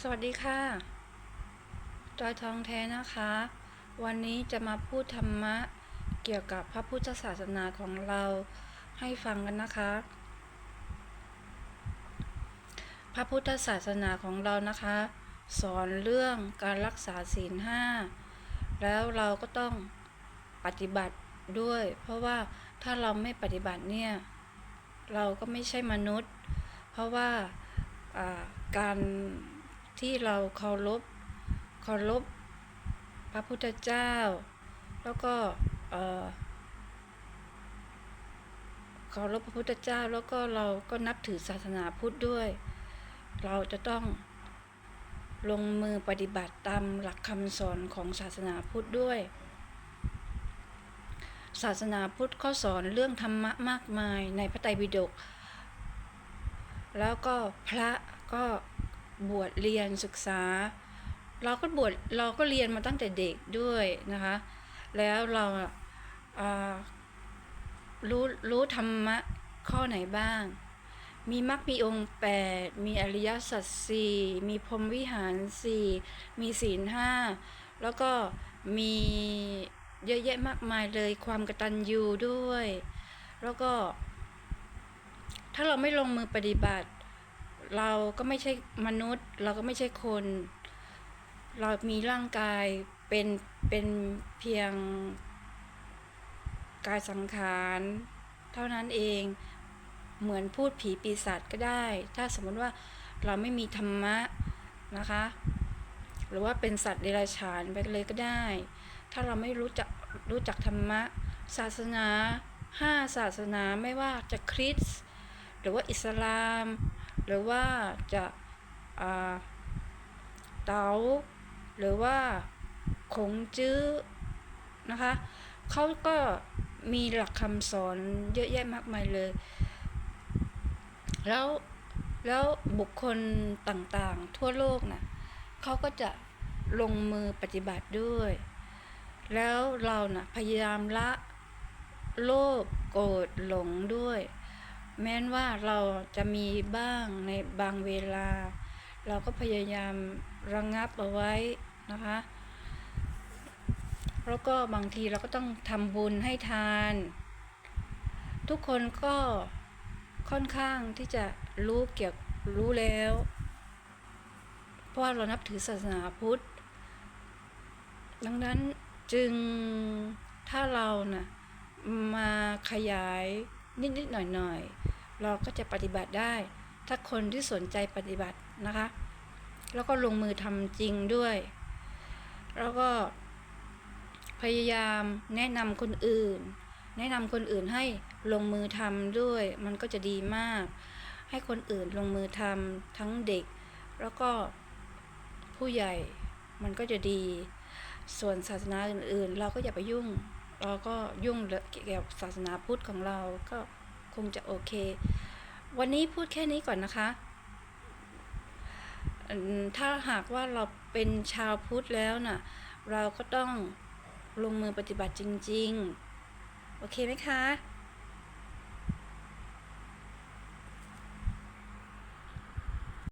สวัสดีค่ะ จอยทองแท้นะคะ วันนี้จะมาพูดธรรมะเกี่ยวกับพระพุทธศาสนาของเราให้ฟังกันนะคะ พระพุทธศาสนาของเรานะคะ สอนเรื่องการรักษาศีลห้า แล้วเราก็ต้องปฏิบัติด้วย เพราะว่าถ้าเราไม่ปฏิบัติเนี่ย เราก็ไม่ใช่มนุษย์ เพราะว่าการ ที่เราเคารพเคารพพระพุทธเจ้า แล้วก็เอ่อเคารพพระพุทธเจ้าแล้วก็เราก็นับถือศาสนาพุทธด้วย เราจะต้องลงมือปฏิบัติตามหลักคำสอนของศาสนาพุทธด้วย ศาสนาพุทธเขาสอนเรื่องธรรมะมากมายในพระไตรปิฎกแล้วก็พระก็ บวชเรียนศึกษา เราก็บวชเราก็เรียนมาตั้งแต่เด็กด้วยนะคะ แล้วเราารู้รู้ธรรมะข้อไหนบ้าง มีมรรคมีองค์แปดมีอริยสัจสี่มีพรหมวิหารสี่มีศีลห้าแล้วก็มีเยอะแยะมากมายเลยความกระตัญญูด้วย แล้วก็ ถ้าเราไม่ลงมือปฏิบัติ เราก็ไม่ใช่มนุษย์ เราก็ไม่ใช่คน เรามีร่างกายเป็นเป็นเพียงกายสังขารเท่านั้นเองเหมือนพูดผีปีศาจก็ได้ ถ้าสมมติว่าเราไม่มีธรรมะนะคะ หรือว่าเป็นสัตว์เดรัจฉานไปเลยก็ได้ ถ้าเราไม่รู้จักรู้จักธรรมะ ศาสนาห้าศาสนาไม่ว่าจะคริสต์หรือว่าอิสลาม หรือว่าจะเต๋าหรือว่าคงจื้อนะคะเขาก็มีหลักคำสอนเยอะแยะมากมายเลย แล้วแล้วบุคคลต่างๆทั่วโลกนะ่ะเขาก็จะลงมือปฏิบัติด้วย แล้วเรานะ่ะพยายามละโลภโกรธหลงด้วย แม้นว่าเราจะมีบ้างในบางเวลา เราก็พยายามระงงับเอาไว้นะคะแล้วก็บางทีเราก็ต้องทำบุญให้ทาน ทุกคนก็ค่อนข้างที่จะรู้เกี่ยวรู้แล้ว เพราะว่าเรานับถือศาสนาพุทธ ดังนั้นจึงถ้าเรานะ่ะมาขยายนิดๆหน่อยๆ เราก็จะปฏิบัติได้ ถ้าคนที่สนใจปฏิบัตินะคะ แล้วก็ลงมือทำจริงด้วย แล้วก็พยายามแนะนำคนอื่น แนะนำคนอื่นให้ลงมือทำด้วย มันก็จะดีมาก ให้คนอื่นลงมือทำทั้งเด็ก แล้วก็ผู้ใหญ่มันก็จะดี ส่วนศาสนาอื่นๆ เราก็อย่าไปยุ่ง เราก็ยุ่งเกี่ยวกับศาสนาพุทธของเราก็ คงจะโอเค วันนี้พูดแค่นี้ก่อนนะคะ ถ้าหากว่าเราเป็นชาวพุทธแล้วน่ะ เราก็ต้องลงมือปฏิบัติจริง ๆ โอเคไหมคะ